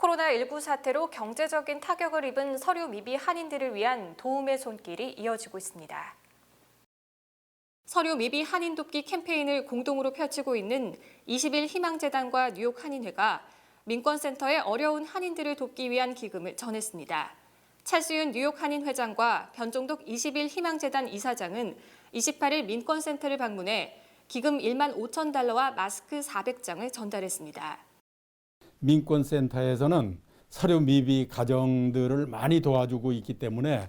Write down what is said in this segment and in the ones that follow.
코로나19 사태로 경제적인 타격을 입은 서류 미비 한인들을 위한 도움의 손길이 이어지고 있습니다. 서류 미비 한인 돕기 캠페인을 공동으로 펼치고 있는 20일 희망재단과 뉴욕 한인회가 민권센터의 어려운 한인들을 돕기 위한 기금을 전했습니다. 찰수윤 뉴욕 한인 회장과 변종덕 20일 희망재단 이사장은 28일 민권센터를 방문해 기금 1만 5천 달러와 마스크 400장을 전달했습니다. 민권센터에서는 서류 미비 가정들을 많이 도와주고 있기 때문에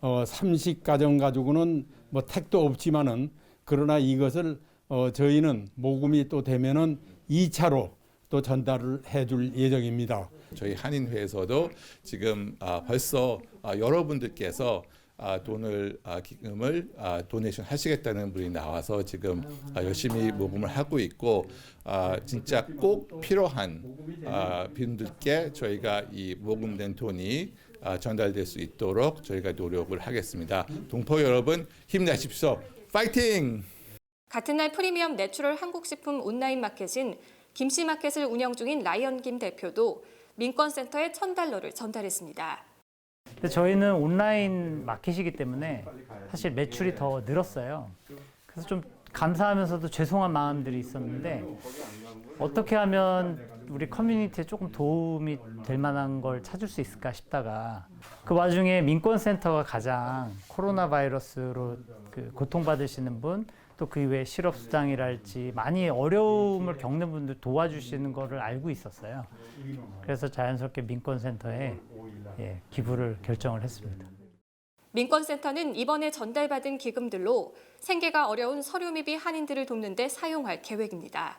어, 삼식 가정 가지고는 뭐 택도 없지만은 그러나 이것을 어, 저희는 모금이 또 되면은 2차로 또 전달을 해줄 예정입니다. 저희 한인회에서도 지금 아, 벌써 아, 여러분들께서 아, 돈을 아, 기금을 아, 도네이션 하시겠다는 분이 나와서 지금 아, 열심히 모금을 하고 있고 아, 진짜 꼭 필요한 아, 분들께 저희가 이 모금된 돈이 아, 전달될 수 있도록 저희가 노력을 하겠습니다. 동포 여러분 힘내십시오. 파이팅! 같은 날 프리미엄 내추럴 한국식품 온라인 마켓인 김씨 마켓을 운영 중인 라이언 김 대표도 민권센터에 1000달러를 전달했습니다. 근데 저희는 온라인 마켓이기 때문에 사실 매출이 더 늘었어요. 그래서 좀 감사하면서도 죄송한 마음들이 있었는데 어떻게 하면 우리 커뮤니티에 조금 도움이 될 만한 걸 찾을 수 있을까 싶다가 그 와중에 민권센터가 가장 코로나 바이러스로 그 고통받으시는 분 또 그 이외에 실업수당이랄지 많이 어려움을 겪는 분들 도와주시는 거를 알고 있었어요. 그래서 자연스럽게 민권센터에 예, 기부를 결정을 했습니다. 민권센터는 이번에 전달받은 기금들로 생계가 어려운 서류 미비 한인들을 돕는 데 사용할 계획입니다.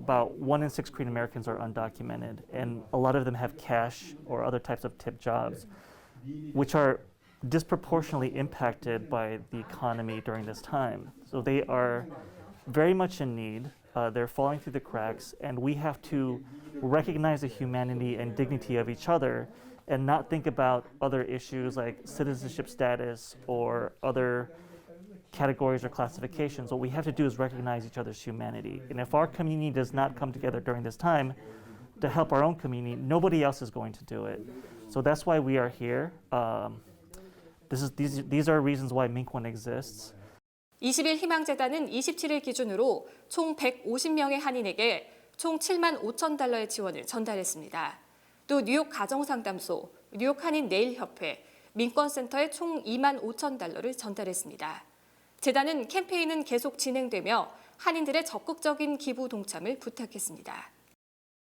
About one in six Korean Americans are undocumented, and a lot of them have cash or other types of tip jobs, which are disproportionately impacted by the economy during this time. So they are very much in need. Uh, they're falling through the cracks, and we have to recognize the humanity and dignity of each other and not think about other issues like citizenship status or other categories or classifications. What we have to do is recognize each other's humanity. And if our community does not come together during this time to help our own community, nobody else is going to do it. So that's why we are here. Um, this is, these, these are reasons why Mink One exists. 20일 희망재단은 27일 기준으로 총 150명의 한인에게 총 7만 5천 달러의 지원을 전달했습니다. 또 뉴욕 가정상담소, 뉴욕 한인 내일협회, 민권센터에 총 2만 5천 달러를 전달했습니다. 재단은 캠페인은 계속 진행되며 한인들의 적극적인 기부 동참을 부탁했습니다.